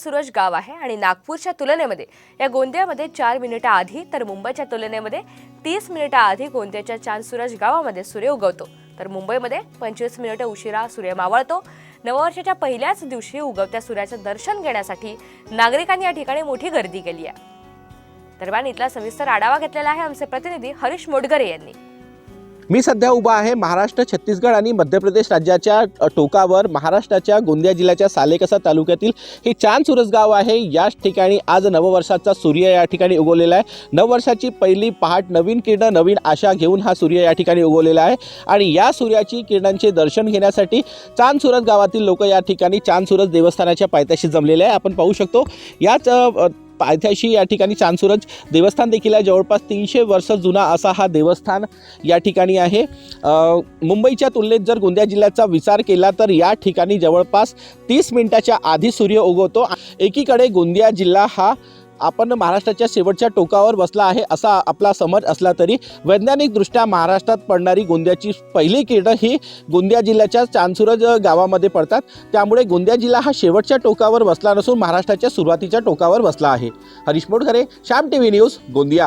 सुरज गाव आहे आणि नागपूरच्या तुलनेमध्ये या गोंदियामध्ये चार मिनिटं आधी तर मुंबईच्या तुलनेमध्ये तीस मिनिटं आधी गोंदियाच्या चांद सुरज गावामध्ये सूर्य उगवतो. तर मुंबईमध्ये पंचवीस मिनिटं उशिरा सूर्य मावळतो. नववर्षाच्या पहिल्याच दिवशी उगवत्या सूर्याचं दर्शन घेण्यासाठी नागरिकांनी या ठिकाणी मोठी गर्दी केली आहे. दरम्यान इथला सविस्तर आढावा घेतलेला आहे आमचे प्रतिनिधी हरीश मोडगरे यांनी. मी सध्या उभा आहे महाराष्ट्र छत्तीसगड आणि मध्य प्रदेश राज्याच्या टोकावर. महाराष्ट्राच्या गोंदिया जिल्ह्याच्या सालेकसा तालुक्यातील हे चांद सूरज गाव आहे. याच ठिकाणी आज नववर्षाचा सूर्य या ठिकाणी उगवलेला आहे. नववर्षाची पहिली पहाट नवीन किरण नवीन आशा घेऊन हा सूर्य या ठिकाणी उगवलेला आहे. आणि या सूर्याची किरणांचे दर्शन घेण्यासाठी चांद सूरज गावातील लोक या ठिकाणी चांद सूरज देवस्थानाच्या पायथ्याशी जमलेले आहे. आपण पाहू शकतो याच पायथ्याशी या ठिकाणी चांदसूरज देवस्थान देखील आहे. जवळपास तीनशे वर्ष जुना असा हा देवस्थान या ठिकाणी आहे. मुंबईच्या तुलनेत जर गोंदिया जिल्ह्याचा विचार केला तर या ठिकाणी जवळपास तीस मिनिटाच्या आधी सूर्य उगवतो. एकीकडे गोंदिया जिल्हा हा आपण महाराष्ट्राच्या शेवटच्या टोकावर बसला आहे असा आपला समज असला तरी वैज्ञानिकदृष्ट्या महाराष्ट्रात पडणारी गोंदियाची पहिली किरणं ही गोंदिया जिल्ह्याच्या चांदसुरज गावामध्ये पडतात. त्यामुळे गोंदिया जिल्हा हा शेवटच्या टोकावर बसला नसून महाराष्ट्राच्या सुरुवातीच्या टोकावर बसला आहे. Harish Modkare Shyam T V news Gondia.